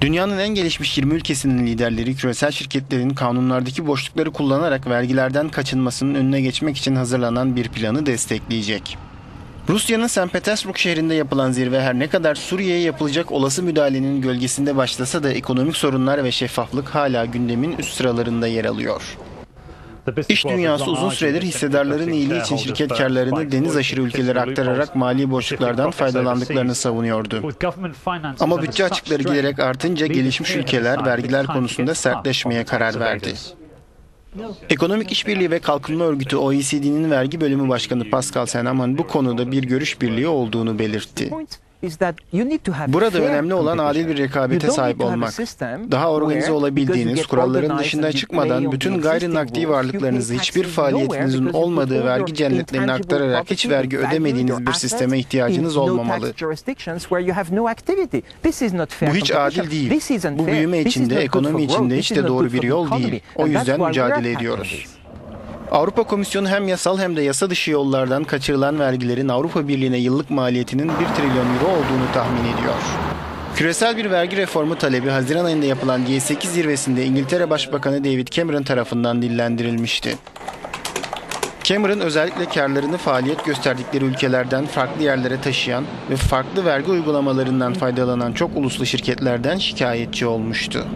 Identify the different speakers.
Speaker 1: Dünyanın en gelişmiş 20 ülkesinin liderleri küresel şirketlerin kanunlardaki boşlukları kullanarak vergilerden kaçınmasının önüne geçmek için hazırlanan bir planı destekleyecek. Rusya'nın St. Petersburg şehrinde yapılan zirve her ne kadar Suriye'ye yapılacak olası müdahalenin gölgesinde başlasa da ekonomik sorunlar ve şeffaflık hala gündemin üst sıralarında yer alıyor. İş dünyası uzun süredir hissedarların iyiliği için şirket karlarını deniz aşırı ülkelere aktararak mali boşluklardan faydalandıklarını savunuyordu. Ama bütçe açıkları giderek artınca gelişmiş ülkeler vergiler konusunda sertleşmeye karar verdi. Ekonomik İşbirliği ve Kalkınma Örgütü OECD'nin vergi bölümü başkanı Pascal Senaman bu konuda bir görüş birliği olduğunu belirtti. Burada önemli olan adil bir rekabete sahip olmak. Daha organize olabildiğiniz, kuralların dışında çıkmadan bütün gayri nakdi varlıklarınızı hiçbir faaliyetinizin olmadığı vergi cennetlerine aktararak hiç vergi ödemediğiniz bir sisteme ihtiyacınız olmamalı. Bu hiç adil değil. Bu büyüme içinde, ekonomi içinde hiç de doğru bir yol değil. O yüzden mücadele ediyoruz. Avrupa Komisyonu hem yasal hem de yasa dışı yollardan kaçırılan vergilerin Avrupa Birliği'ne yıllık maliyetinin 1 trilyon euro olduğunu tahmin ediyor. Küresel bir vergi reformu talebi Haziran ayında yapılan G8 zirvesinde İngiltere Başbakanı David Cameron tarafından dillendirilmişti. Cameron özellikle karlarını faaliyet gösterdikleri ülkelerden farklı yerlere taşıyan ve farklı vergi uygulamalarından faydalanan çok uluslu şirketlerden şikayetçi olmuştu.